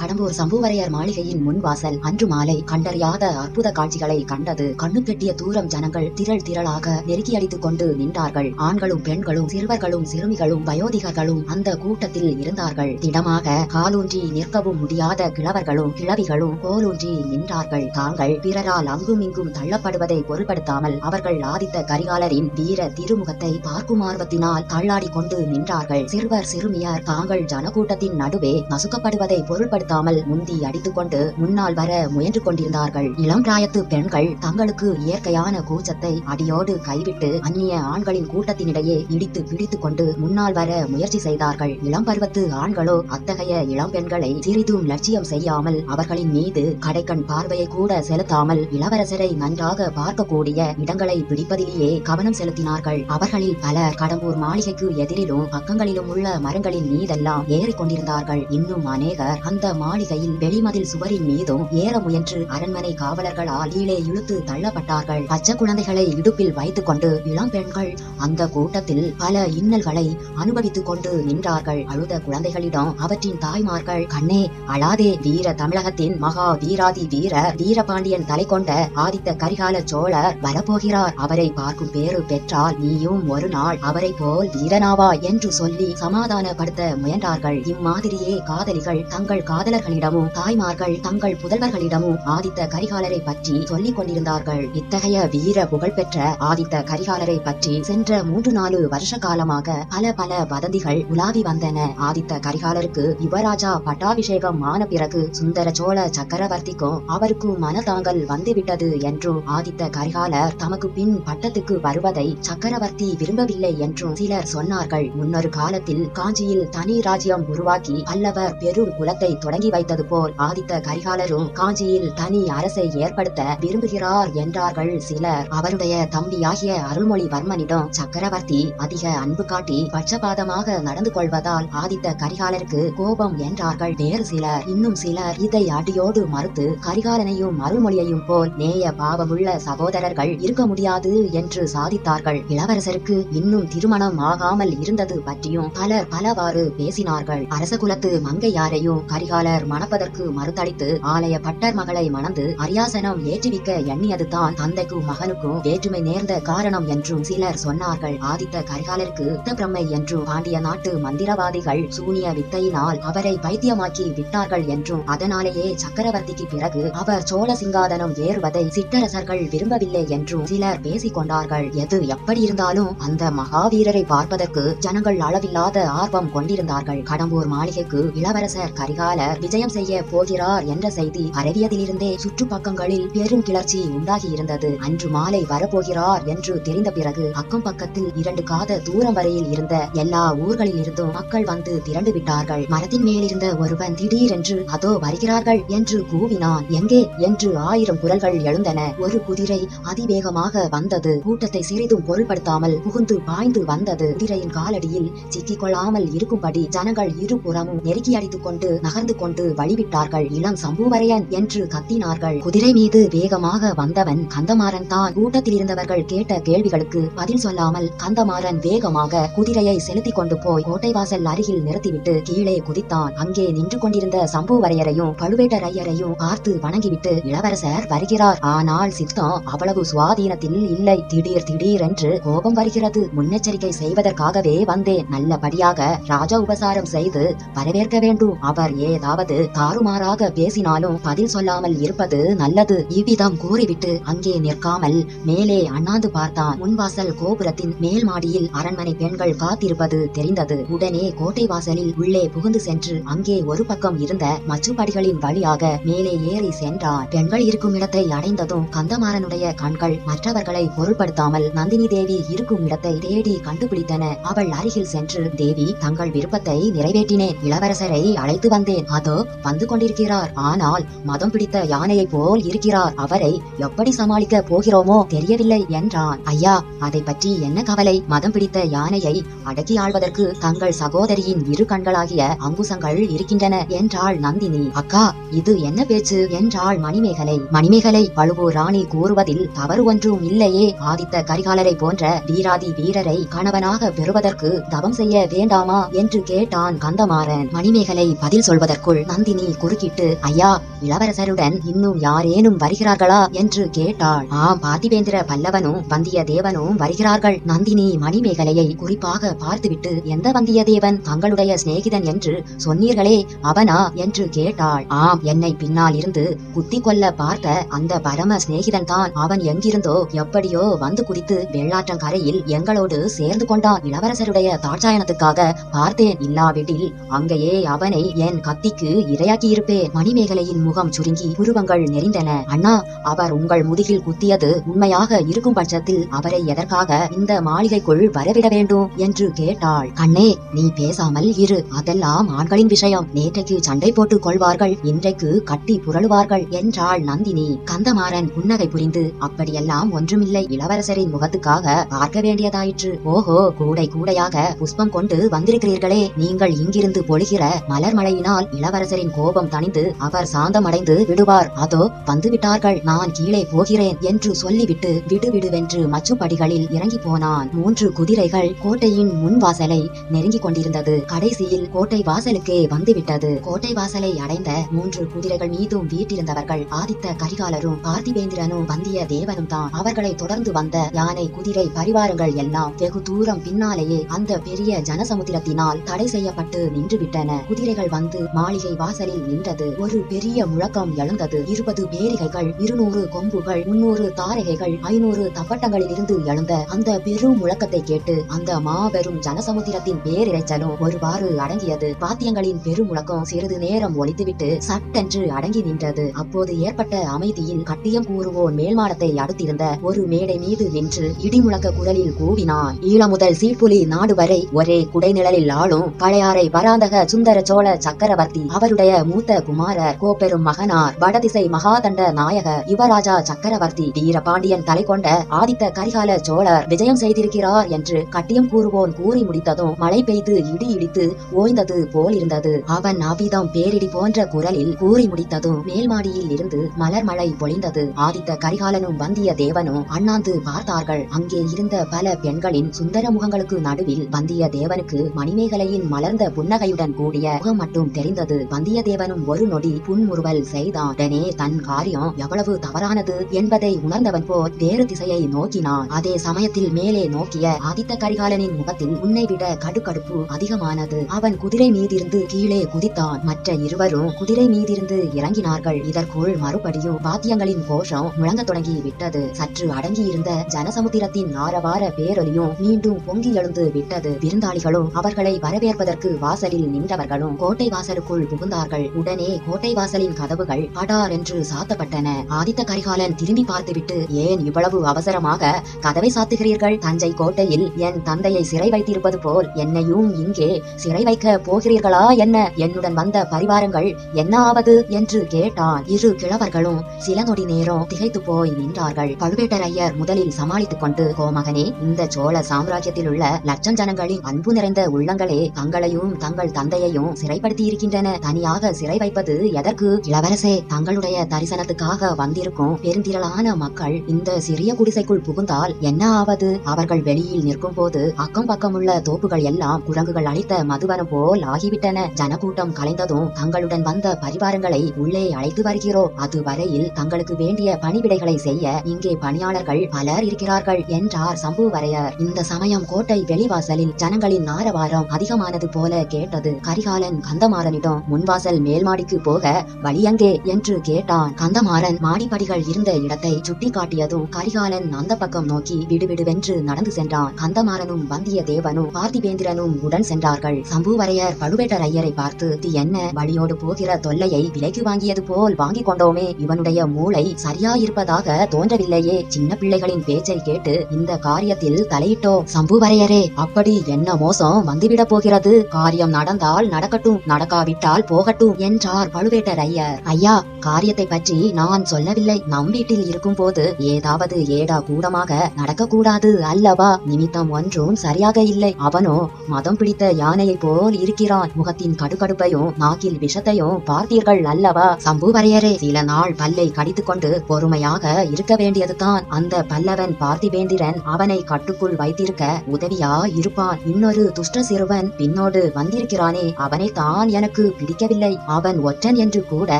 கடம்பூர் சம்புவரையர் மாளிகையின் முன் வாசல் அன்று மாலை கண்டறியாத அற்புத காட்சிகளை கண்டது. கண்ணு கெட்டிய தூரம் ஜனங்கள் திரள் திரளாக நெருக்கியடித்துக் கொண்டு நின்றார்கள். ஆண்களும் பெண்களும் சிறுவர்களும் சிறுமிகளும் வயோதிகர்களும் அந்த கூட்டத்தில் இருந்தார்கள். திடமாக காலூன்றி நிற்கவும் முடியாத கிழவர்களும் கிழவிகளும் கோலூன்றி நின்றார்கள். தாங்கள் பிறரால் அங்கும் இங்கும் தள்ளப்படுவதை பொருட்படுத்தாமல் அவர்கள் ஆதித்த கரிகாலரின் வீர திருமுகத்தை பார்க்கும் ஆர்வத்தினால் தள்ளாடி கொண்டு நின்றார்கள். சிறுவர் சிறுமியர் தாங்கள் ஜனக்கூட்டத்தின் நடுவே நசுக்கப்படுவதை பொருட்படுத்தாமல் முந்தி அடித்துக் கொண்டு முன்னால் வர முயன்று கொண்டிருந்தார்கள். இளம் பிராயத்து பெண்கள் தங்களுக்கு இயற்கையான கூச்சத்தை அடியோடு கைவிட்டு அந்நிய ஆண்களின் கூட்டத்தினிடையே இடித்து பிடித்துக் கொண்டு முன்னால் வர முயற்சி செய்தார்கள். இளம் பருவத்து ஆண்களோ அத்தகைய இளம் பெண்களை சிறிதும் லட்சியம் செய்யாமல் அவர்களின் மீது கடைக்கண் பார்வையை கூட செலுத்தாமல் இளவரசரை நன்றாக பார்க்கக்கூடிய இடங்களை பிடிப்பதிலேயே கவனம் செலுத்தினார்கள். அவர்களில் பலர் கடம்பூர் மாளிகைக்கு எதிரிலும் பக்கங்களிலும் உள்ள மரங்களின் மீதெல்லாம் ஏறிக்கொண்டிருந்தார்கள் இன்னும் அநேகர் அந்த மாளிகையில் வெளிமதில் சுவரின் மீதும் ஏற முயன்று அரண்மனை காவலர்களால் கீழே இழுத்து தள்ளப்பட்டார்கள். பச்சை குழந்தைகளை இடுப்பில் வைத்துக் கொண்டு இளம் பெண்கள் அந்த கூட்டத்தில் பல இன்னல்களை அனுபவித்துக் கொண்டு நின்றார்கள். அழுத குழந்தைகளிடம் அவற்றின் தாய்மார்கள் கண்ணே அழாதே வீர தமிழகத்தின் மகா வீராதி வீர வீரபாண்டியன் தலை கொண்ட ஆதித்த கரிகால சோழர் வரப்போகிறார். அவரை பார்க்கும் பேறு பெற்றால் நீயும் ஒரு நாள் அவரை போல் வீரனாவா என்று சொல்லி சமாதானப்படுத்த முயன்றார்கள். இம்மாதிரியே காதலிகள் தங்கள் காதலர்களிடமும் தாய்மார்கள் தங்கள் புதல்வர்களிடமும் ஆதித்த கரிகாலரை பற்றி சொல்லிக் கொண்டிருந்தார்கள். இத்தகைய வீர புகழ்பெற்ற ஆதித்த கரிகாலரை பற்றி சென்ற மூன்று நாலு வருஷ காலமாக பல பல வதந்திகள் உலாவி வந்தன. ஆதித்த கரிகாலருக்கு யுவராஜா பட்டாபிஷேகம் ஆன பிறகு சுந்தர சோழ சக்கரவர்த்திக்கும் அவருக்கும் மனதாங்கல் வந்துவிட்டது என்றும் ஆதித்த கரிகாலர் தமக்கு பின் பட்டத்துக்கு வருவதை சக்கரவர்த்தி விரும்பவில்லை என்றும் சிலர் சொன்னார்கள். முன்னொரு காலத்தில் காஞ்சியில் தனி ராஜ்யம் உருவாக்கி பல்லவர் பெரும் குலத்தை தொடங்கி வைத்தது போல் ஆதித்த கரிகாலரும் காஞ்சியில் தனி அரசை ஏற்படுத்த விரும்புகிறார் என்றார்கள் சிலர். அவருடைய தம்பியாகிய அருள்மொழிவர்மனிடம் சக்கரவர்த்தி அதிக அன்பு காட்டி பட்சபாதமாக நடந்து கொள்வதால் ஆதித்த கரிகாலருக்கு கோபம் என்றார்கள். வேறு சிலர் இன்னும் சிலர் இதை அடியோடு மறுத்து கரிகாலனையும் அருள்மொழியையும் போல் நேய பாவமுள்ள சகோதரர்கள் இருக்க முடியாது என்று சாதித்தார்கள். இளவரசருக்கு இன்னும் திருமணம் ஆகாமல் இருந்தது பற்றியும் பலர் பலவாறு பேசினார்கள். அரச குலத்து மங்கையாரையும் கரிகாலர் மணப்பதற்கு மறுத்தளித்து ஆலய பட்டர் மகளை மணந்து அரியாசனம் ஏற்றுவிக்க எண்ணியதுதான் தந்தைக்கும் மகனுக்கும் வேற்றுமை நேர்ந்த காரணம் என்றும் சிலர் சொன்னார்கள். ஆதித்த கரிகாலருக்கு பிரம்மை என்றும் பாண்டிய நாட்டு மந்திரவாதிகள் சூனிய வித்தையினால் அவரை பைத்தியமாக்கி விட்டார்கள் என்றும் அதனாலேயே சக்கரவர்த்திக்கு பிறகு அவர் சோழ சிங்காதனம் ஏறுவதை சிற்றரசர்கள் விரும்பவில்லை என்றும் சிலர் பேசிக் கொண்டார்கள் எது எப்படி இருந்தாலும் அந்த மகாவீரரை பார்ப்பதற்கு ஜனங்கள் அளவில்லாத ஆர்வம் கொண்டிருந்தார்கள். கடம்பூர் மாளிகைக்கு இளவரசர் கரிகால கரிகாலர் விஜயம் செய்ய போகிறார் என்ற செய்தி பரவியதிலிருந்தே சுற்றுப்பக்கங்களில் பெரும் கிளர்ச்சி உண்டாகி இருந்தது அன்று மாலை வரப்போகிறார் என்று தெரிந்த பிறகு அக்கம் பக்கத்தில் இரண்டு காத தூரம் வரையில் இருந்த எல்லா ஊர்களில் இருந்தும் மக்கள் வந்து திரண்டு விட்டார்கள். மரத்தின் மேலிருந்த ஒருவன் திடீரென்று அதோ வருகிறார்கள் என்று கூவினான். எங்கே? என்று ஆயிரம் குரல்கள் எழுந்தன. ஒரு குதிரை அதிவேகமாக வந்தது. கூட்டத்தை சிறிதும் பொருள்படுத்தாமல் புகுந்து பாய்ந்து வந்தது. குதிரையின் காலடியில் சிக்கிக் கொள்ளாமல் இருக்கும்படி ஜனங்கள் இருபுறமும் நெருக்கி அடித்துக் கொண்டு நகர்ந்து கொண்டு வழிவிட்டார்கள். இளம் சம்புவரையன் என்று கத்தினார்கள். குதிரை மீது வேகமாக வந்தவன் கந்தமாறன் தான். கூட்டத்தில் இருந்தவர்கள் கேட்ட கேள்விகளுக்கு பதில் சொல்லாமல் கந்தமாறன் வேகமாக குதிரையை செலுத்தி கொண்டு போய் கோட்டைவாசல் அருகில் நிறுத்திவிட்டு கீழே குதித்தான். அங்கே நின்று கொண்டிருந்த சம்புவரையரையும் பழுவேட்டரையரையும் பார்த்து வணங்கிவிட்டு இளவரசர் வருகிறார். ஆனால் சித்தம் அவ்வளவு சுவாதீனத்தில் இல்லை. திடீர் திடீரென்று கோபம் வருகிறது. முன்னெச்சரிக்கை செய்வதற்காகவே வந்தேன். நல்லபடியாக ராஜ உபசாரம் செய்து வரவேற்க வேண்டும். அவர் அதாவது தாறுமாறாக பேசினாலும் பதில் சொல்லாமல் இருப்பது நல்லது. இவ்விதம் கூறிவிட்டு அங்கே நிற்காமல் மேலே அண்ணாந்து பார்த்தான். முன்வாசல் கோபுரத்தின் மேல் மாடியில் அரண்மனை பெண்கள் காத்திருப்பது தெரிந்தது. உடனே கோட்டை வாசலில் உள்ளே புகுந்து சென்று அங்கே ஒரு பக்கம் இருந்த மச்சுப்படிகளின் வழியாக மேலே ஏறி சென்றான் பெண்கள் இருக்கும் இடத்தை அடைந்ததும் கந்தமாறனுடைய கண்கள் மற்றவர்களை பொருட்படுத்தாமல் நந்தினி தேவி இருக்கும் இடத்தை தேடி கண்டுபிடித்தன. அவள் அருகில் சென்று தேவி தங்கள் விருப்பத்தை நிறைவேற்றினேன். இளவரசரை அழைத்து வந்தேன். அதோ வந்து கொண்டிருக்கிறார். ஆனால் மதம் பிடித்த யானையைப் போல் இருக்கிறார். அவரை எப்படி சமாளிக்க போகிறோமோ தெரியவில்லை என்றான். ஐயா அதை பற்றி என்ன கவலை? மதம் பிடித்த யானையை அடக்கி ஆள்வதற்கு தங்கள் சகோதரியின் இரு கண்களாகிய அங்குசங்கள் இருக்கின்றன என்றாள் நந்தினி. அக்கா இது என்ன பேச்சு? என்றாள் மணிமேகலை. மணிமேகலை பழுவூர் ராணி கூறுவதில் தவறு ஒன்றும் இல்லையே. ஆதித்த கரிகாலரை போன்ற வீராதி வீரரை கணவனாக பெறுவதற்கு தவம் செய்ய வேண்டாமா? என்று கேட்டான் கந்தமாறன். மணிமேகலை பதில் சொல்வதற்கு அதற்குள் நந்தினி குறுக்கிட்டு ஐயா இளவரசருடன் இன்னும் யாரேனும் வருகிறார்களா? என்று கேட்டாள். ஆம் பார்த்திபேந்திர பல்லவனும் வந்தியத்தேவனும் வருகிறார்கள். நந்தினி மணிமேகலையை குறிப்பாக பார்த்துவிட்டு எந்த வந்தியத்தேவன் தங்களுடைய சிநேகிதன் என்று சொன்னீர்களே அவனா? என்று கேட்டாள். ஆம் என்னை பின்னால் இருந்து குத்தி கொல்ல பார்த்த அந்த பரம சிநேகிதன் தான். அவன் எங்கிருந்தோ எப்படியோ வந்து குறித்து வெள்ளாற்றங்கரையில் எங்களோடு சேர்ந்து கொண்டான். இளவரசருடைய தாட்சாயனத்துக்காக பார்த்தேன். இல்லாவிடில் அங்கேயே அவனை என் கத்தி இரையாக்கி இருப்பேன் மணிமேகலையின் முகம் சுருங்கி புருவங்கள் நெறிந்தன அண்ணா அவர் உங்கள் முதுகில் குத்தியது உண்மையாக இருக்கும் பட்சத்தில் அவரை எதற்காக இந்த மாளிகைக்குள் வரவிட வேண்டும்? என்று கேட்டாள். கண்ணே நீ பேசாமல் இரு. அதெல்லாம் ஆண்களின் விஷயம். நேற்றைக்கு சண்டை போட்டுக் கொள்வார்கள். இன்றைக்கு கட்டி புரளுவார்கள் என்றாள் நந்தினி. கந்தமாறன் புன்னகை புரிந்து அப்படியெல்லாம் ஒன்றுமில்லை. இளவரசரின் முகத்துக்காக பார்க்க வேண்டியதாயிற்று. ஓஹோ கூடை கூடையாக புஷ்பம் கொண்டு வந்திருக்கிறீர்களே. நீங்கள் இங்கிருந்து பொழிகிற மலர் மழையினால் இளவரசரின் கோபம் தணிந்து அவர் சாந்தமடைந்து விடுவார். அதோ வந்து விட்டார்கள் நான் கீழே போகிறேன் என்று சொல்லிவிட்டு விடுவிடுவென்று மச்சுப்படிகளில் இறங்கி போனான். மூன்று குதிரைகள் கோட்டையின் முன் வாசலை நெருங்கிக் கொண்டிருந்தது. கடைசியில் கோட்டை வாசலுக்கே வந்துவிட்டது. கோட்டை வாசலை அடைந்த மூன்று குதிரைகள் மீதும் வீட்டிருந்தவர்கள் ஆதித்த கரிகாலரும் பார்த்திபேந்திரனும் வந்திய தேவனும் தான். அவர்களை தொடர்ந்து வந்த யானை குதிரை பரிவாரங்கள் எல்லாம் வெகு தூரம் பின்னாலேயே அந்த பெரிய ஜனசமுத்திரத்தினால் தடை செய்யப்பட்டு நின்றுவிட்டன. குதிரைகள் வந்து மாலை மாளிகை வாசலில் நின்றது. ஒரு பெரிய முழக்கம் எழுந்தது. இருபது பேரிகைகள் இருநூறு கொம்புகள் முன்னூறு தாரகைகள் ஐநூறு தப்பட்டங்களில் இருந்து எழுந்த அந்த பெரும் முழக்கத்தை கேட்டு அந்த மாபெரும் ஜனசமுத்திரத்தின் பேரிரைச்சலும் ஒருவாறு அடங்கியது. வாத்தியங்களின் பெருமுழக்கம் சிறிது நேரம் ஒழித்துவிட்டு சட்டென்று அடங்கி நின்றது. அப்போது ஏற்பட்ட அமைதியில் கட்டியம் கூறுவோர் மேல்மாடத்தை அடுத்திருந்த ஒரு மேடை மீது நின்று இடிமுழக்க குரலில் கூவினான். ஈழ முதல் சீர்புலி நாடு வரை ஒரே குடைநிழலில் ஆளும் பழையாறை பராந்தக சுந்தர சோழ சக்கரவர்த்தி அவருடைய மூத்த குமாரர் கோப்பெரும் மகனார் வடதிசை மகாதண்ட நாயகர் யுவராஜா சக்கரவர்த்தி வீரபாண்டியன் தலை கொண்ட ஆதித்த கரிகால சோழர் விஜயம் செய்திருக்கிறார் என்று கட்டியம் கூறுவோன் கூறி முடித்ததும் மழை பெய்து இடி இடித்து ஓய்ந்தது போலிருந்தது. அவன் அவ்விதம் பேரிடி போன்ற குரலில் கூறி முடித்ததும் மேல்மாடியில் இருந்து மலர் மழை பொழிந்தது. ஆதித்த கரிகாலனும் வந்திய தேவனும் அண்ணாந்து பார்த்தார்கள். அங்கே இருந்த பல பெண்களின் சுந்தர முகங்களுக்கு நடுவில் வந்திய தேவனுக்கு மணிமேகலையின் மலர்ந்த புன்னகையுடன் கூடிய முகம் மட்டும் தெரிந்தது. வந்தியத்தேவனும் ஒரு நொடி புன்முறுவல் செய்தான் உடனே தன் காரியம் எவ்வளவு தவறானது என்பதை உணர்ந்தவன் போல் வேறு திசையை நோக்கினான். அதே சமயத்தில் மேலே நோக்கிய ஆதித்த கரிகாலனின் முகத்தில் உன்னை விட கடுக்கடுப்பு அதிகமானது. அவன் குதிரை மீதிருந்து கீழே குதித்தான். மற்ற இருவரும் குதிரை மீதிருந்து இறங்கினார்கள். இதற்குள் மறுபடியும் வாத்தியங்களின் கோஷம் முழங்கத் தொடங்கி விட்டது சற்று அடங்கியிருந்த ஜனசமுத்திரத்தின் ஆரவார பேரொலியும் மீண்டும் பொங்கி எழுந்து விட்டது. விருந்தாளிகளும் அவர்களை வரவேற்பதற்கு வாசலில் நின்றவர்களும் கோட்டை வாசலுக்குள் புகுந்தார்கள். உடனே கோட்டை வாசலின் கதவுகள் படார் என்று சாத்தப்பட்டன. ஆதித்த கரிகாலன் திரும்பி பார்த்துவிட்டு ஏன் இவ்வளவு அவசரமாக கதவை சாத்துகிறீர்கள்? தஞ்சை கோட்டையில் என் தந்தையை சிறை வைத்திருப்பது போல் என்னையும் இங்கே சிறை வைக்க போகிறீர்களா? என்ன? என்னுடன் வந்த பரிவாரங்கள் என்ன ஆவது? என்று கேட்டான். இரு கிழவர்களும் சில நொடி நேரம் திகைத்து போய் நின்றார்கள். பழுவேட்டரையர் முதலில் சமாளித்துக் கொண்டு கோமகனே இந்த சோழ சாம்ராஜ்யத்தில் உள்ள லட்சம் ஜனங்களின் அன்பு நிறைந்த உள்ளங்களே தங்களையும் தங்கள் தந்தையையும் சிறைப்படுத்தி இருக்கின்றன தனியாக சிறை வைப்பது எதற்கு? இளவரசே தங்களுடைய தரிசனத்துக்காக வந்திருக்கும் பெருந்திரளான மக்கள் இந்த சிறிய குடிசைக்குள் புகுந்தால் என்ன ஆவது? அவர்கள் வெளியில் நிற்கும் போது அக்கம் பக்கமுள்ள தோப்புகள் எல்லாம் குரங்குகள் அளித்த மதுவனம் போல் ஆகிவிட்டன. ஜனக்கூட்டம் கலைந்ததும் தங்களுடன் வந்த பரிவாரங்களை உள்ளே அழைத்து வருகிறோம் அதுவரையில் தங்களுக்கு வேண்டிய பணிவிடைகளை செய்ய இங்கே பணியாளர்கள் பலர் இருக்கிறார்கள் என்றார் சம்புவரையர். இந்த சமயம் கோட்டை வெளிவாசலில் ஜனங்களின் ஆரவாரம் அதிகமானது போல கேட்டது. கரிகாலன் கந்தமாறனிடம் முன்வாசல் மேல்மாடிக்கு போக வழியங்கே என்று கேட்டான். கந்தமாறன் மாடிப்படிகள் இருந்த இடத்தை சுட்டி காட்டியதும் கரிகாலன் அந்த பக்கம் நோக்கி விடுவிடுவென்று நடந்து சென்றான். கந்தமாறனும் வந்தியத்தேவனும் பார்த்திபேந்திரனும் உடன் சென்றார்கள். சம்புவரையர் பழுவேட்டரையரை பார்த்து இது என்ன? வழியோடு போகிற தொல்லையை விலைக்கு வாங்கியது போல் வாங்கிக் கொண்டோமே. இவனுடைய மூளை சரியாயிருப்பதாக தோன்றவில்லையே. சின்ன பிள்ளைகளின் பேச்சை கேட்டு இந்த காரியத்தில் தலையிட்டோம் சம்புவரையரே அப்படி என்ன மோசம்? வந்துவிடப் போகிறது. காரியம் நடந்தால் நடக்கட்டும் நடக்காவிட்டால் போகட்டும் என்றார் பழுவேட்டரையர் ஐயா காரியத்தை பற்றி நான் சொல்லவில்லை. நம் வீட்டில் இருக்கும் போது ஏதாவது ஏடா கூடமாக நடக்கக்கூடாது அல்லவா? நிமித்தம் ஒன்றும் சரியாக இல்லை. அவனோ மதம் பிடித்த யானையைப் போல் இருக்கிறான். முகத்தின் கடுகடுப்பையும் நாக்கில் விஷத்தையும் பார்த்தீர்கள் அல்லவா? சம்புவரையரே சில நாள் பல்லை கடித்துக்கொண்டு பொறுமையாக இருக்க வேண்டியதுதான். அந்த பல்லவன் பார்த்திவேந்திரன் அவனை கட்டுக்குள் வைத்திருக்க உதவியா இருப்பான். இன்னொரு துஷ்ட சிறுவன் பின்னோடு வந்திருக்கிறானே. அவனை தான் எனக்கு பிடிக்கவில்லை. அவன் ஒற்றன் என்று கூட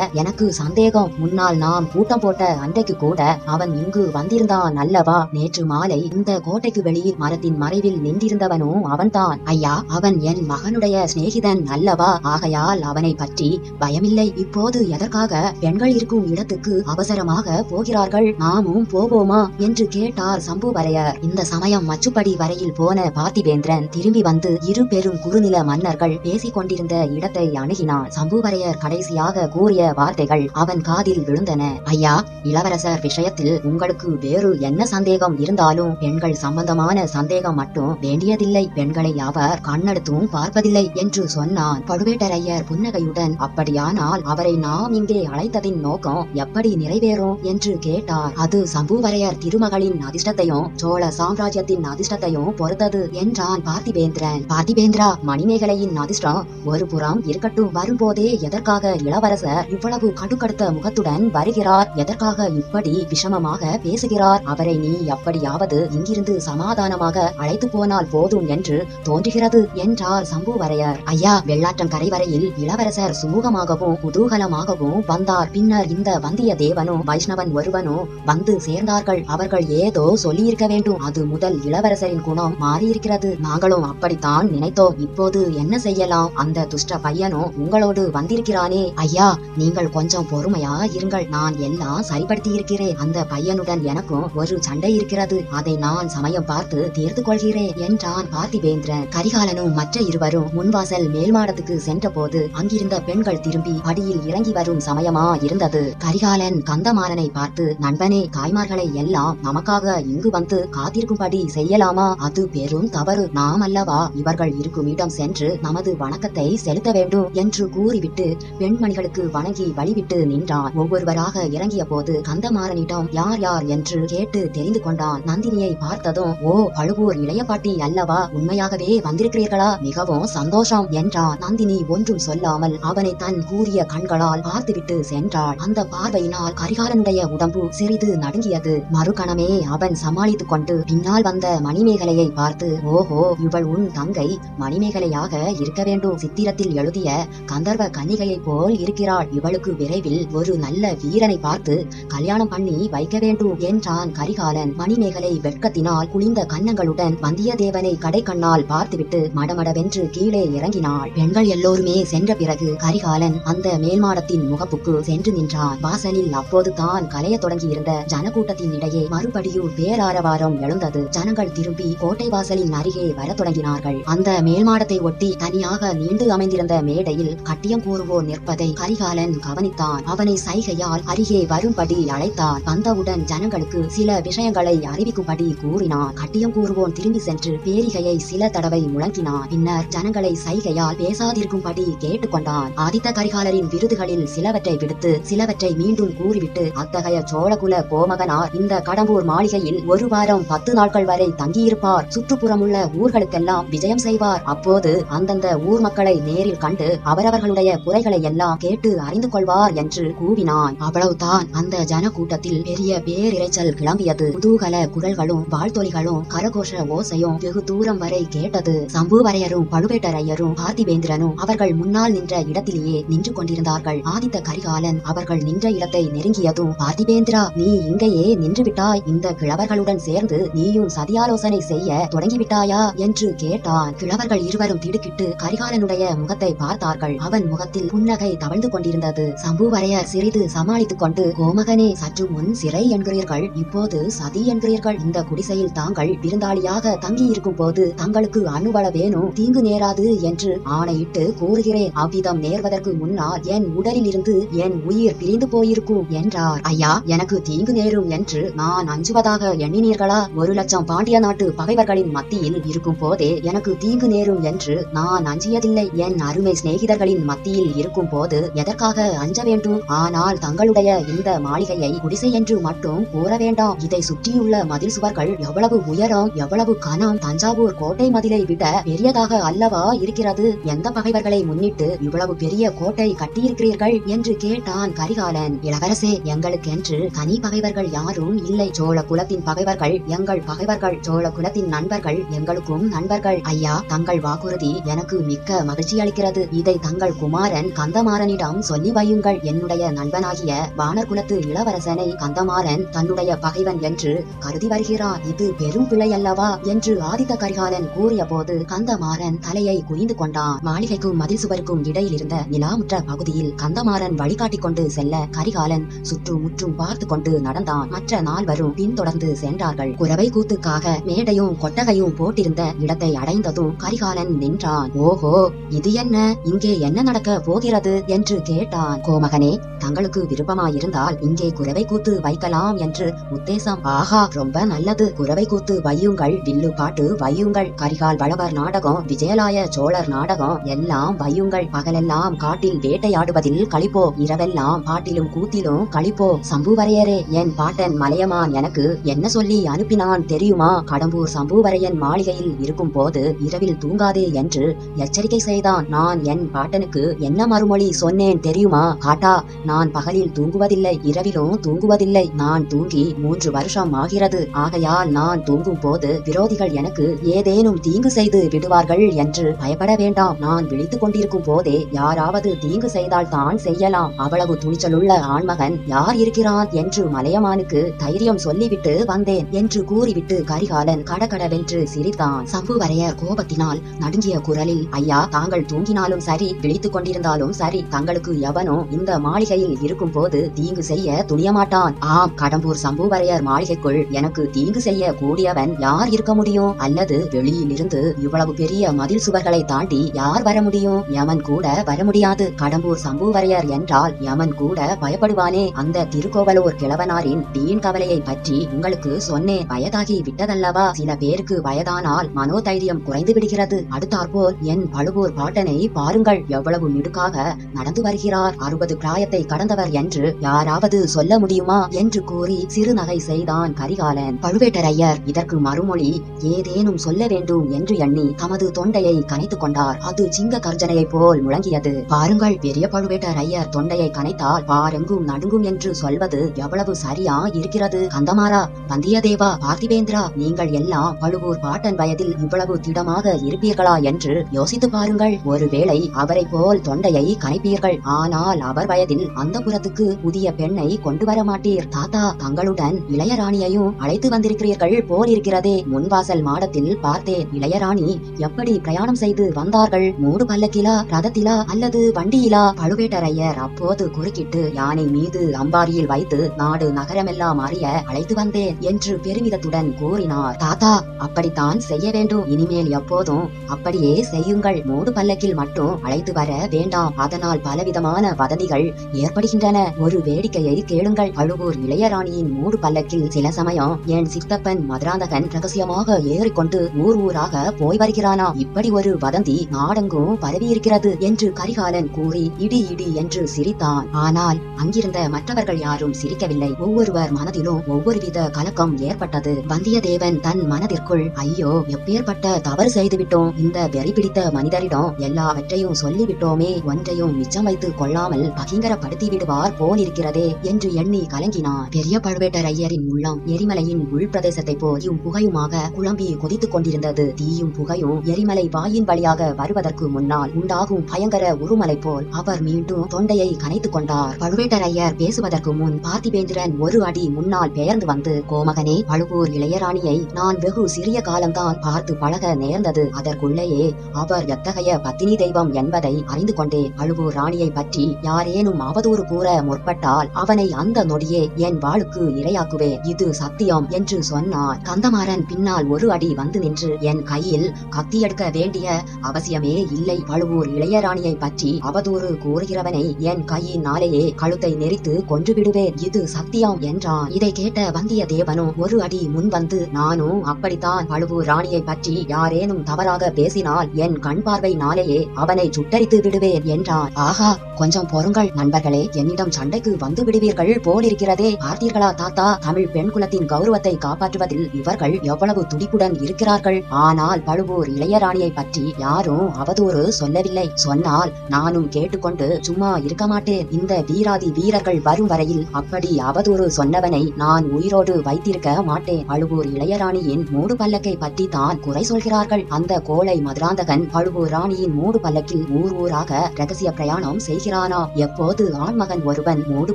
எனக்கு சந்தேகம். முன்னால் நாம் கூட்டம் போட்ட அன்றைக்கு கூட அவன் இங்கு வந்திருந்தான் அல்லவா? நேற்று மாலை இந்த கோட்டைக்கு வெளியில் மரத்தின் மறைவில் நின்றிருந்தவனும் அவன்தான். ஐயா அவன் என் மகனுடைய சிநேகிதன் அல்லவா? ஆகையால் அவனை பற்றி பயமில்லை. இப்போது எதற்காக பெண்கள் இருக்கும் இடத்துக்கு அவசரமாக போகிறார்கள்? நாமும் போவோமா? என்று கேட்டார் சம்புவரையர். இந்த சமயம் மச்சுப்படி வரையில் போன பார்த்திபேந்திரன் திரும்பி வந்து இரு பெரும் குறுநில மன்னர்கள் பேசிக் கொண்டிருந்த இடத்தை அணுகி பேசினான் சம்புவரையர் கடைசியாக கூறிய வார்த்தைகள் அவன் காதில் விழுந்தன. ஐயா இளவரசர் விஷயத்தில் உங்களுக்கு வேறு என்ன சந்தேகம் இருந்தாலும் பெண்கள் சம்பந்தமான சந்தேகம் மட்டும் வேண்டியதில்லை. பெண்களை அவர் கண்ணெடுத்தும் பார்ப்பதில்லை என்று சொன்னான் பழுவேட்டரையர் புன்னகையுடன். அப்படியானால் அவரை நாம் இங்கே அழைத்ததின் நோக்கம் எப்படி நிறைவேறும்? என்று கேட்டார். அது சம்புவரையர் திருமகளின் அதிர்ஷ்டத்தையும் சோழ சாம்ராஜ்யத்தின் அதிர்ஷ்டத்தையும் பொறுத்தது என்றான் பார்த்திபேந்திரன். பார்த்திபேந்திரா மணிமேகலையின் அதிர்ஷ்டம் ஒரு புறம் இருக்கட்டும். வரும்போதே எதற்காக இளவரசர் இவ்வளவு கடுக்கடுத்த முகத்துடன் வருகிறார்? எதற்காக இப்படி விஷமமாக பேசுகிறார்? அவரை நீ எப்படியாவது இங்கிருந்து சமாதானமாக அழைத்து போனால் போதும் என்று தோன்றுகிறது என்றார் சம்புவரையர். ஐயா வெள்ளாற்றம் கரைவரையில் இளவரசர் சுமூகமாகவும் குதூகலமாகவும் வந்தார். பின்னர் இந்த வந்தியத்தேவனும் வைஷ்ணவன் ஒருவனும் வந்து சேர்ந்தார்கள். அவர்கள் ஏதோ சொல்லியிருக்க வேண்டும். அது முதல் இளவரசரின் குணம் மாறியிருக்கிறது. நாங்களும் அப்படித்தான் நினைத்தோம். இப்போது என்ன செய்யலாம்? அந்த துஷ்ட பையனும் உங்களோடு வந்திருக்கிறானே. ஐயா நீங்கள் கொஞ்சம் பொறுமையா இருங்கள். நான் எல்லாம் சரிப்படுத்தி இருக்கிறேன் அந்த பையனுடன் எனக்கும் ஒரு சண்டை இருக்கிறது. அதை நான் சமயம் பார்த்து தீர்த்து கொள்கிறேன் என்றான் பார்த்திபேந்திரன். கரிகாலனும் மற்ற இருவரும் முன்வாசல் மேல்மாடத்துக்கு சென்றபோது அங்கிருந்த பெண்கள் திரும்பி படியில் இறங்கி வரும் சமயமா இருந்தது. கரிகாலன் கந்தமாறனை பார்த்து நண்பனே தாய்மார்களை எல்லாம் நமக்காக இங்கு வந்து காத்திருக்கும்படி செய்யலாமா? அது பெரும் தவறு. நாம் அல்லவா இவர்கள் இருக்கும் இடம் சென்று நமது வணக்கத்தை செலுத்த வேண்டும் என்று கூறிவிட்டு பெண்மணிகளுக்கு வணங்கி வழிவிட்டு நின்றான். ஒவ்வொருவராக இறங்கிய போது கந்தமாறனிடம் யார் யார் என்று கேட்டு தெரிந்து கொண்டான். நந்தினியை பார்த்ததும் ஓ பழுவூர் இளைய பாட்டி அல்லவா? உண்மையாகவே வந்திருக்கிறீர்களா? மிகவும் சந்தோஷம் என்றான். நந்தினி ஒன்றும் சொல்லாமல் அவனை தன் கூறிய கண்களால் பார்த்துவிட்டு சென்றாள். அந்த பார்வையினால் கரிகாலனுடைய உடம்பு சிறிது நடுங்கியது. மறுகணமே அவன் சமாளித்துக் கொண்டு பின்னால் வந்த மணிமேகலையை பார்த்து ஓஹோ இவள் உன் தங்கை. மணிமேகலையாக இருக்க வேண்டும் சித்திரத்தில் எழுதிய கந்தர்வ கன்னிகையைப் போல் இருக்கிறாள். இவளுக்கு விரைவில் ஒரு நல்ல வீரனை பார்த்து கல்யாணம் பண்ணி வைக்க வேண்டும் என்றான் கரிகாலன். மணிமேகலை வெட்கத்தினால் குளிந்த கன்னங்களுடன் வந்தியத்தேவனை கடை கண்ணால் பார்த்துவிட்டு மடமடவென்று கீழே இறங்கினாள். பெண்கள் எல்லோருமே சென்ற பிறகு கரிகாலன் அந்த மேல்மாடத்தின் முகப்புக்கு சென்று நின்றான். வாசலில் அப்போது தான் கலையத் தொடங்கியிருந்த ஜனக்கூட்டத்தின் இடையே மறுபடியும் பேராரவாரம் எழுந்தது. ஜனங்கள் திரும்பி கோட்டை வாசலின் அருகே வரத் தொடங்கினார்கள். அந்த மேல்மாடத்தை ஒட்டி தனியாக நீண்டு அமைந்திருந்த மேடையில் கட்டியம் கூறுவோர் நிற்பதை கரிகாலன் கவனித்தான். அவனை சைகையால் அருகே வரும்படி அழைத்தான். வந்தவுடன் ஜனங்களுக்கு சில விஷயங்களை அறிவிக்கும்படி கூறினான். கட்டியம் கூறுவோன் திரும்பி சென்று பேரிகையை சில தடவை முழங்கினான். பின்னர் ஜனங்களை சைகையால் பேசாதிருக்கும்படி கேட்டுக்கொண்டான். ஆதித்த கரிகாலரின் விருதுகளில் சிலவற்றை விடுத்து சிலவற்றை மீண்டும் கூறிவிட்டு அத்தகைய சோழகுல கோமகனார் இந்த கடம்பூர் மாளிகையில் ஒரு வாரம் பத்து நாட்கள் வரை தங்கியிருப்பார். சுற்றுப்புறமுள்ள ஊர்களுக்கெல்லாம் விஜயம் செய்வார். அப்போது அந்தந்த ஊர் மக்களை நேரில் கண்டு அவரவர்களுடைய குறைகளை எல்லாம் கேட்டு அறிந்து கொள்வார் என்று கூவினான். அவ்வளவுதான். அந்த ஜன கூட்டத்தில் பெரிய பேரிரைச்சல் கிளம்பியது. குதூகல குரல்களும் வாழ்த்தொலிகளும் கரகோஷ ஓசையும் வெகு தூரம் வரை கேட்டது. சம்புவரையரும் பழுவேட்டரையரும் பார்த்திவேந்திரனும் அவர்கள் முன்னால் நின்ற இடத்திலேயே நின்று கொண்டிருந்தார்கள். ஆதித்த கரிகாலன் அவர்கள் நின்ற இடத்தை நெருங்கியதும் பார்த்திவேந்திரா நீ இங்கேயே நின்று விட்டாய். இந்த கிழவர்களுடன் சேர்ந்து நீயும் சதியாலோசனை செய்ய தொடங்கிவிட்டாயா? என்று கேட்டான். கிழவர்கள் இருவரும் திடுக்கிட்டு கரிகாலனுடைய முகத்தை பார்த்தார்கள். அவன் முகத்தில் புன்னகை தவழ்ந்து கொண்டிருந்தது. சம்புவரையர் சிறிது சமாளித்துக் கொண்டு கோமகனே சற்று முன் சிறை என்கிறீர்கள். இப்போது சதி என்கிறீர்கள். இந்த குடிசையில் தாங்கள் விருந்தாளியாக தங்கியிருக்கும் போது தங்களுக்கு அணுவள வேணும் தீங்கு நேராது என்று ஆணையிட்டு கூறுகிறேன். அவ்விதம் நேர்வதற்கு முன்னால் என் உடலில் இருந்து என் உயிர் பிரிந்து போயிருக்கும் என்றார். ஐயா எனக்கு தீங்கு நேரும் என்று நான் அஞ்சுவதாக எண்ணினீர்களா? ஒரு லட்சம் பாண்டிய நாட்டு பகைவர்களின் மத்தியில் இருக்கும் போதே எனக்கு தீங்கு நேரும் என்று நான் அஞ்சியதில்லை. என் அருமை மனிதர்களின் மத்தியில் இருக்கும் போது எதற்காக அஞ்ச வேண்டும்? ஆனால் தங்களுடைய இந்த மாளிகையை குடிசை என்று மட்டும் கூற வேண்டாம். இதை சுற்றியுள்ள மதில் சுவர்கள் எவ்வளவு உயரம் எவ்வளவு கனம் தஞ்சாவூர் கோட்டை மதிலை விட பெரியதாக அல்லவா இருக்கிறது? எந்த பகைவர்களை முன்னிட்டு இவ்வளவு பெரிய கோட்டை கட்டியிருக்கிறீர்கள்? என்று கேட்டான் கரிகாலன். இளவரசே எங்களுக்கென்று தனி பகைவர்கள் யாரும் இல்லை. சோழ குலத்தின் பகைவர்கள் எங்கள் பகைவர்கள். சோழ குலத்தின் நண்பர்கள் எங்களுக்கும் நண்பர்கள். ஐயா தங்கள் வாக்குறுதி எனக்கு மிக்க மகிழ்ச்சி அளிக்கிறது இதை தங்கள் குமாரன் கந்தமாறனிடம் சொல்லி வையுங்கள். என்னுடைய நண்பனாகிய வானர்குலத்து இளவரசனை கந்தமாறன் தன்னுடைய பகைவன் என்று கருதி வருகிறார். இது பெரும் பிழை அல்லவா என்று ஆதித்த கரிகாலன் கூறிய போது கந்தமாறன் தலையை குனிந்து கொண்டான். மாளிகைக்கும் மதில் சுவருக்கும் இடையில் இருந்த நிலாமுற்ற பகுதியில் கந்தமாறன் வழிகாட்டிக் கொண்டு செல்ல கரிகாலன் சுற்றும் முற்றும் பார்த்து கொண்டு நடந்தான். மற்ற நால்வரும் பின்தொடர்ந்து சென்றார்கள். குறவை கூத்துக்காக மேடையும் கொட்டகையும் போட்டிருந்த இடத்தை அடைந்ததும் கரிகாலன் நின்றான். ஓஹோ! இது என்ன? இங்கே என்ன நடக்க போகிறது என்று கேட்டான். கோமகனே தங்களுக்கு விருப்பமாயிருந்தால் இங்கே குறவை கூத்து வைக்கலாம் என்று உத்தேசம். ஆஹா ரொம்ப நல்லது. குறவை கூத்து வையுங்கள் வில்லு பாட்டு வையுங்கள். கரிகால் வளவர் நாடகம் விஜயலாய சோழர் நாடகம் எல்லாம் வையுங்கள். பகலெல்லாம் காட்டில் வேட்டையாடுவதில் கழிப்போ இரவெல்லாம் பாட்டிலும் கூத்திலும் கழிப்போ சம்புவரையரே என் பாட்டன் மலையமான் எனக்கு என்ன சொல்லி அனுப்பினான் தெரியுமா? கடம்பூர் சம்புவரையன் மாளிகையில் இருக்கும் போது இரவில் தூங்காதே என்று எச்சரிக்கை செய்தான். நான் என் பாட்டனுக்கு என்ன மறுமொழி சொன்னேன் தெரியுமா? காட்டா நான் பகலில் தூங்குவதில்லை இரவிலும் தூங்குவதில்லை. நான் தூங்கி மூன்று வருஷம் ஆகிறது. ஆகையால் நான் தூங்கும் போது விரோதிகள் எனக்கு ஏதேனும் தீங்கு செய்து விடுவார்கள் என்று பயப்பட வேண்டாம். நான் விழித்துக் கொண்டிருக்கும் போதே யாராவது தீங்கு செய்தால் தான் செய்யலாம். அவ்வளவு துணிச்சலுள்ள ஆண்மகன் யார் இருக்கிறான் என்று மலையமானுக்கு தைரியம் சொல்லிவிட்டு வந்தேன் என்று கூறிவிட்டு கரிகாலன் கடகடவென்று சிரித்தான். சம்புவரையர் கோபத்தினால் நடுங்கிய குரலில் ஐயா தாங்கள் தூங்கினாலும் சரி விழித்துக் கொண்டிருந்தாலும் சரி தங்களுக்கு எவனோ இந்த மாளிகையில் இருக்கும் போது தீங்கு செய்ய துணியமாட்டான். ஆம் கடம்பூர் சம்புவரையர் மாளிகைக்குள் எனக்கு தீங்கு செய்ய கூடியவன் யார் இருக்க முடியும்? அல்லது வெளியில் இருந்து இவ்வளவு பெரிய மதில் சுவர்களை தாண்டி யார் வர முடியும்? யமன் கூட வர முடியாது. கடம்பூர் சம்புவரையர் என்றால் யமன் கூட பயப்படுவானே. அந்த திருக்கோவலூர் கிழவனாரின் தீன் கவலையை பற்றி உங்களுக்கு சொன்னேன். வயதாகி விட்டதல்லவா? சில பேருக்கு வயதானால் மனோதைரியம் குறைந்து விடுகிறது. அடுத்தாற்போல் என் பழுவூர் பாட்டனை பாருங்கள். எவ்வளவு மிடுக்காக நடந்து வருகிறார்? அறுபது பிராயத்தை கடந்தவர் என்று யாராவது சொல்ல முடியுமா? என்று கூறி சிறுநகை செய்தான் கரிகாலன். பழுவேட்டரையர் இதற்கு மறுமொழி ஏதேனும் சொல்ல வேண்டும் என்று எண்ணி தமது தொண்டையை கனைத்துக் கொண்டார். அது சிங்க கர்ஜனையைப் போல் முழங்கியது. பாருங்கள் பெரிய பழுவேட்டரையர் தொண்டையை கனைத்தால் பாரெங்கும் நடுங்கும் என்று சொல்வது எவ்வளவு சரியா இருக்கிறது? கந்தமாரா வந்தியத்தேவா பார்த்திவேந்திரா நீங்கள் எல்லாம் பழுவூர் பாட்டன் வயதில் இவ்வளவு திடமாக இருப்பீர்களா? என்று யோசித்து பாருங்கள். ஒருவேளை அவரை போல் தொண்டையை கனைப்பீர்கள். ஆனால் அவர் வயதில் அந்த புறத்துக்கு புதிய பெண்ணை கொண்டு வர மாட்டீர் தாத்தா தங்களுடன் இளையராணியையும் அழைத்து வந்திருக்கிறீர்கள் போல் இருக்கிறதே முன்வாசல் மாடத்தில் பார்த்தேன். இளையராணி எப்படி பிரயாணம் செய்து வந்தார்கள்? மூடு பல்லக்கிலா ரதத்திலா அல்லது வண்டியிலா? பழுவேட்டரையர் அப்போது குறுக்கிட்டு யானை மீது அம்பாரியில் வைத்து நாடு நகரமெல்லாம் அறிய அழைத்து வந்தேன் என்று பெருமிதத்துடன் கூறினார். தாத்தா அப்படித்தான் செய்ய வேண்டும். இனிமேல் எப்போதும் அப்படியே செய்யுங்கள். மூடு பல்லக்கில் மட்டும் அழைத்து வர வேண்டாம். அதனால் பலவிதமான வதந்திகள் ஏற்படுகின்றன. ஒரு வேடிக்கையை கேளுங்கள். அழுவூர் இளையராணியின் மூடு பல்லக்கில் சில சமயம் என் சித்தப்பன் மதுராந்தகன் ரகசியமாக ஏறிக்கொண்டு ஊர் ஊராக போய் வருகிறானா? இப்படி ஒரு வதந்தி நாடெங்கும் பரவியிருக்கிறது என்று கரிகாலன் கூறி இடி இடி என்று சிரித்தான். ஆனால் அங்கிருந்த மற்றவர்கள் யாரும் சிரிக்கவில்லை. ஒவ்வொருவர் மனதிலும் ஒவ்வொரு வித கலக்கம் ஏற்பட்டது. வந்தியத்தேவன் தன் மனதிற்குள் ஐயோ எப்பேற்பட்ட தவறு செய்துவிட்டோம். இந்த வெறி பிடித்த மனிதரிடம் எல்லாவற்றையும் சொல்லிவிட்டோமே ஒன்றையும் மிச்சம் வைத்துக் கொள்ளாமல் பகிங்கரப்படுத்தி விடுவார் போலிருக்கிறதே என்று எண்ணி கலங்கினார். பெரிய பழுவேட்டரையரின் உள்ளம் எரிமலையின் உள்பிரதேசத்தை போயும் புகையுமாக குழம்பி கொதித்துக் கொண்டிருந்தது. தீயும் புகையும் எரிமலை வாயின் வழியாக வருவதற்கு முன்னால் உண்டாகும் பயங்கர உருமலை போல் அவர் மீண்டும் தொண்டையை கனைத்துக் கொண்டார். பழுவேட்டரையர் பேசுவதற்கு முன் பார்த்திபேந்திரன் ஒரு அடி முன்னால் பெயர்ந்து வந்து கோமகனே பழுவூர் இளையராணியை நான் வெகு சிறிய காலம்தான் பார்த்து பழக நேர்ந்தது. அதற்குள்ளேயே அவர் எத்தகைய பத்தினி தெய்வம் என்பதை அறிந்து கொண்டே பழுவூர் ராணியை பற்றி யாரேனும் அவதூறு கூற முற்பட்டால் அவனை அந்த நொடியே என் வாளுக்கு இரையாக்குவேன் இது சத்தியம் என்று சொன்னார். கந்தமாறன் பின்னால் ஒரு அடி வந்து நின்று என் கையில் கத்தி எடுக்க வேண்டிய அவசியமே இல்லை. பழுவூர் இளையராணியை பற்றி அவதூறு கூறுகிறவனை என் கையினாலேயே கழுத்தை நெரித்து கொன்று விடுவேன் இது சத்தியம் என்றான். இதை கேட்ட வந்தியத்தேவனும் ஒரு அடி முன் வந்து நானும் அப்படித்தான். பழுவூர் ராணியை பற்றி யாரேனும் தவறாக பேசினால் என் கண் பார்வையினாலேயே அவனை சுட்டரித்து விடுவேன் என்றான் ஆஹா கொஞ்சம் பொறுங்கள் நண்பர்களே. என்னிடம் சண்டைக்கு வந்து விடுவீர்கள் போலிருக்கிறதே. பார்த்தீர்களா தாத்தா? தமிழ் பெண் குலத்தின் கௌரவத்தை காப்பாற்றுவதில் இவர்கள் எவ்வளவு துடிப்புடன் இருக்கிறார்கள். ஆனால் பழுவூர் இளையராணியை பற்றி யாரும் அவதூறு சொல்லவில்லை. சொன்னால் நானும் கேட்டுக்கொண்டு சும்மா இருக்க மாட்டேன். இந்த வீராதி வீரர்கள் வரும் வரையில் அப்படி அவதூறு சொன்னவனை நான் உயிரோடு வைத்திருக்க மாட்டேன். பழுவூர் இளையராணியின் மூடு பல்லக்கை பற்றி தான் குறை சொல்கிறார்கள். அந்த கோளை மதுராந்தகன் பழுவூர் ராணியின் மூடு பல்லக்கில் ஊர் ஊராக ரகசிய பிரயாணம் செய்கிறானா? எப்போது ஆண்மகன் ஒருவன் மூடு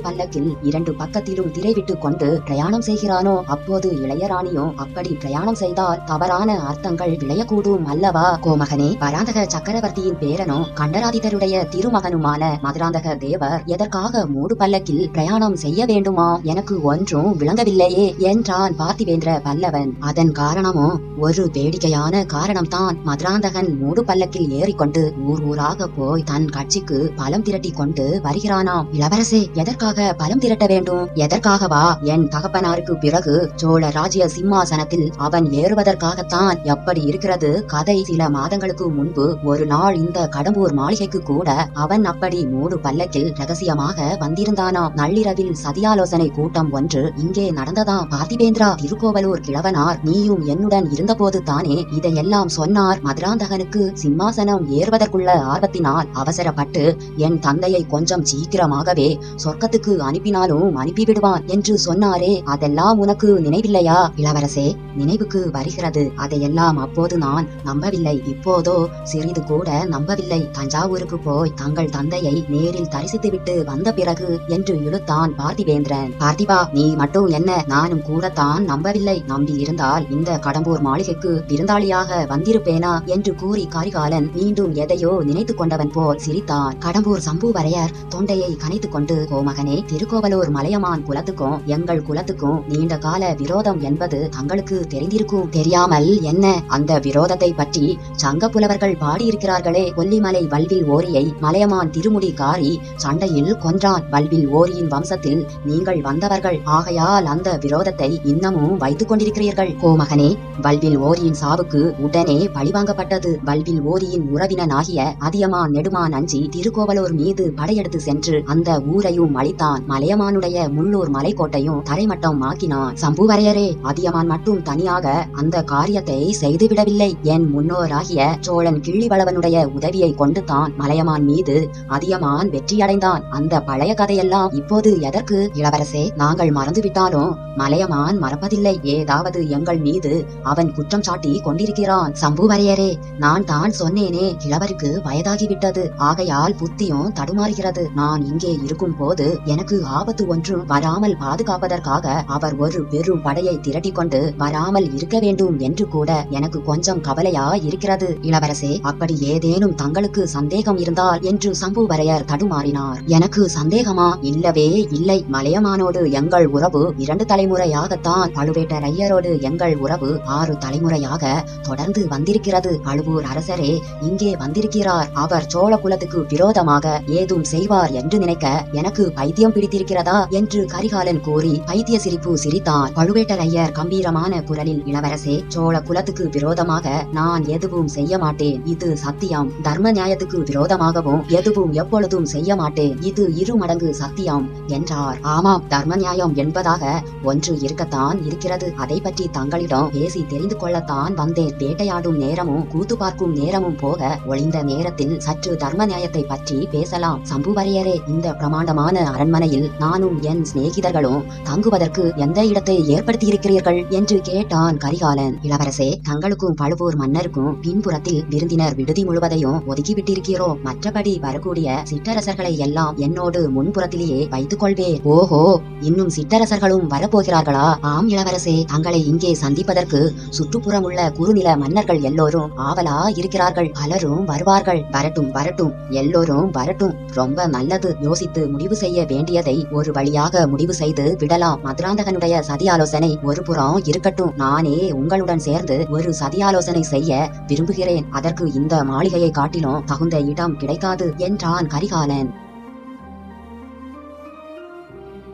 பல்லக்கில் இரண்டு பக்கத்திலும் திரைவிட்டுக் கொண்டு பிரயாணம் செய்கிறானோ அப்போது இளையராணியும் அப்படி பிரயாணம் செய்தால் தவறான அர்த்தங்கள் விளையக்கூடும் அல்லவா? கோமகனே பராந்தக சக்கரவர்த்தியின் பேரனும் கண்டராதிதருடைய திருமகனுமான மதுராந்தக தேவர் எதற்காக மூடு பல்லக்கில் பிரயாணம் செய்ய வேண்டுமா? எனக்கு ஒன்றும் விளங்கவில்லையே என்றான் பார்த்திவேந்திர பல்லவன் அதன் காரணமும் ஒரு வேடிக்கையான காரணம்தான் மதுராந்தகன் மூடு பல்லக்கில் ஏறிக்கொண்டு ஊர் ஊராக போய் தன் கட்சிக்கு பலம் திரட்டி கொண்டு வருகிறானாம் இளவரசே எதற்காக பலம் திரட்ட வேண்டும்? எதற்காகவா? என் தகப்பனாருக்கு பிறகு சோழ ராஜ்ய சிம்மாசனத்தில் அவன் ஏறுவதற்காகத்தான் எப்படி இருக்கிறது? கதை சில மாதங்களுக்கு முன்பு ஒரு நாள் இந்த கடம்பூர் மாளிகைக்கு கூட அவன் அப்படி மூடு பல்லக்கில் ரகசியமாக வந்திருந்தானாம் நள்ளிரவில் சதியாலோசனை கூட்டம் ஒன்று இங்கே நடந்ததாம் பார்த்திபேந்திரா திருக்கோவலூர் கிழவனார் நீயும் என்னுடன் இருந்தபோது தானே இதையெல்லாம் சொன்னார்? மதுராந்தகனுக்கு சிம்மாசனம் ஏறுவதற்குள்ள ஆர்வத்தினால் அவசரப்பட்டு என் தந்தையை கொஞ்சம் சீக்கிரமாகவே சொர்க்கத்துக்கு அனுப்பினாலும் அனுப்பிவிடுவான் என்று சொன்னாரே. அதெல்லாம் உனக்கு நினைவில்லையா? இளவரசே நினைவுக்கு வருகிறது. அதையெல்லாம் அப்போது நான் நம்பவில்லை. இப்போதோ சிறிது கூட நம்பவில்லை. தஞ்சாவூருக்கு போய் தங்கள் தந்தையை நேரில் தரிசித்துவிட்டு வந்த பிறகு என்று இழுத்தான் பார்த்திவேந்திரன். பார்த்திபா நீ மட்டும் என்ன? நானும் கூடத்தான் நம்பவில்லை. நம்பி இருந்தால் இந்த கடம்பூர் மாளிகைக்கு விருந்தாளியாக வந்திருப்பேனா? என்று கூறி கரிகாலன் மீண்டும் எதையோ நினைத்துக் கொண்டவன் போல் சிரித்தான் கடம்பூர் சம்புவரையர் தொண்டையை கனைத்துக் கொண்டு கோமகனே திருக்கோவலூர் மலையமான் குலத்துக்கும் எங்கள் குலத்துக்கும் நீண்ட கால விரோதம் என்பது தங்களுக்கு தெரிந்திருக்கும். தெரியாமல் என்ன? அந்த விரோதத்தை பற்றி சங்க புலவர்கள் பாடியிருக்கிறார்களே. கொல்லிமலை வல்வில் ஓரியை மலையமான் திருமுடி காரி சண்டையில் கொன்றான். வல்வில் ஓரியின் வம்சத்தில் நீங்கள் வந்தவர்கள். ஆகையால் அந்த விரோதத்தை இன்னமும் வைத்துக் கொண்டிருக்கிறீர்கள். கோமகனே வல்வில் ஓரியின் சாவுக்கு உடனே பழிவாங்கப்பட்டது. வல்வில் ஓரியின் உறவினனாகிய அதியமான் நெடுமான் அஞ்சி திருக்கோவலூர் மீது படையெடுத்து சென்று அந்த ஊரையும் அழித்தான். மலையமானுடைய முள்ளூர் மலைக்கோட்டையும் தரைமட்டம் ஆக்கினான். சம்புவரையரே அதியமான் மட்டும் தனியாக அந்த காரியத்தை செய்துவிடவில்லை. என் முன்னோராகிய சோழன் கிள்ளிவளவனுடைய உதவியை கொண்டு தான் மலையமான் மீது அதியமான் வெற்றியடைந்தான். அந்த பழைய கதையெல்லாம் இப்போது எதற்கு? இளவரசே நாங்கள் மறந்துவிட்டாலும் மலையமான் மறப்பதில்லை. ஏதாவது எங்கள் மீது அவன் குற்றம் சாட்டி கொண்டிருக்கிறான். சம்புவரையரே நான் தான் சொன்னேனே கிழவருக்கு வயதாகிவிட்டது ஆகையால் புத்தியும் தடுமாறுகிறது. நான் இங்கே இருக்கும் போது எனக்கு ஆபத்து ஒன்றும் வராமல் பாதுகாப்பதற்காக அவர் ஒரு பெரும் படையை திரட்டி கொண்டு வராமல் இருக்க வேண்டும் என்று கூட எனக்கு கொஞ்சம் கவலையா இருக்கிறது இளவரசே அப்படி ஏதேனும் தங்களுக்கு சந்தேகம் இருந்தால் என்று சம்புவரையர் தடுமாறினார். எனக்கு சந்தேகமா? இல்லவே இல்லை. மலையமானோடு எங்கள் உறவு இரண்டு தலைமுறையாகத்தான் பழுவேட்டரையரோடு எங்கள் உறவு ஆறு தலைமுறையாக தொடர்ந்து வந்திருக்கிறது. பழுவூர் அரசரே இங்கே வந்திருக்கிறார். அவர் சோழ குலத்துக்கு விரோதமாக ஏதும் செய்வார் என்று நினைக்க எனக்கு பைத்தியம் பிடித்திருக்கிறதா என்று கரிகாலன் கூறி பைத்திய சிரிப்பு சிரித்தான் பழுவேட்டரையர் கம்பீரமான குரலில் இளவரசே சோழ குலத்துக்கு விரோதமாக நான் எதுவும் செய்ய மாட்டேன். இது சத்தியம். தர்ம நியாயத்துக்கு விரோதமாகவும் எதுவும் எப்பொழுதும் செய்ய மாட்டேன். இது இரு மடங்கு சத்தியம் என்றார். ஆமாம் தர்ம நியாயம் என்பதாக ஒன்று இருக்கத்தான் இருக்கிறது. அதை பற்றி தங்களிடம் பேசி தெரிந்து கொள்ளத்தான் வந்தேன். வேட்டையாடும் நேரமும் கூத்து பார்க்கும் நேரமும் போக ஒளிந்த நேரத்தில் சற்று தர்ம நியாயத்தை பற்றி பேசலாம். சம்புவரையரே இந்த பிரமாண்டமான அரண்மனையில் நானும் என் சிநேகிதர்களும் தங்குவதற்கு எந்த இடத்தை ஏற்படுத்தியிருக்கிறீர்கள்? என்று கேட்டான் கரிகாலன். இளவரசே தங்களுக்கும் பழுவூர் மன்னருக்கும் பின்புறத்தில் விருந்தினர் விடுதி முழுவதையும் ஒதுக்கிவிட்டிருக்கிறோம் மற்றபடி வரக்கூடிய சிற்றரசர்களை எல்லாம் என்னோடு முன்புறத்திலேயே வைத்துக் கொள்வேன் ஓஹோ இன்னும் சிற்றரசர்களும் வரப்போகிறார்களா? ஆம் இளவரசே தங்களை இங்கே சந்திப்பதற்கு சுற்றுப்புறம் உள்ள குறுநில மன்னர்கள் எல்லோரும் ஆவலா இருக்கிறார்கள் பலரும் வருவார்கள். வரட்டும் வரட்டும். எல்லோரும் வரட்டும். ரொம்ப நல்லது. யோசித்து முடிவு செய்ய வேண்டியதை ஒரு வழியாக முடிவு செய்து விடலாம். மதுராந்தகனுடைய சதி ஆலோசனை ஒரு புறம் இருக்கட்டும். நானே உங்களுடன் சேர்ந்து ஒரு சதி ஆலோசனை செய்ய விரும்புகிறேன். அதற்கு இந்த மாளிகையை காட்டிலும் தகுந்த இடம் கிடைக்காது என்றான் கரிகாலன்.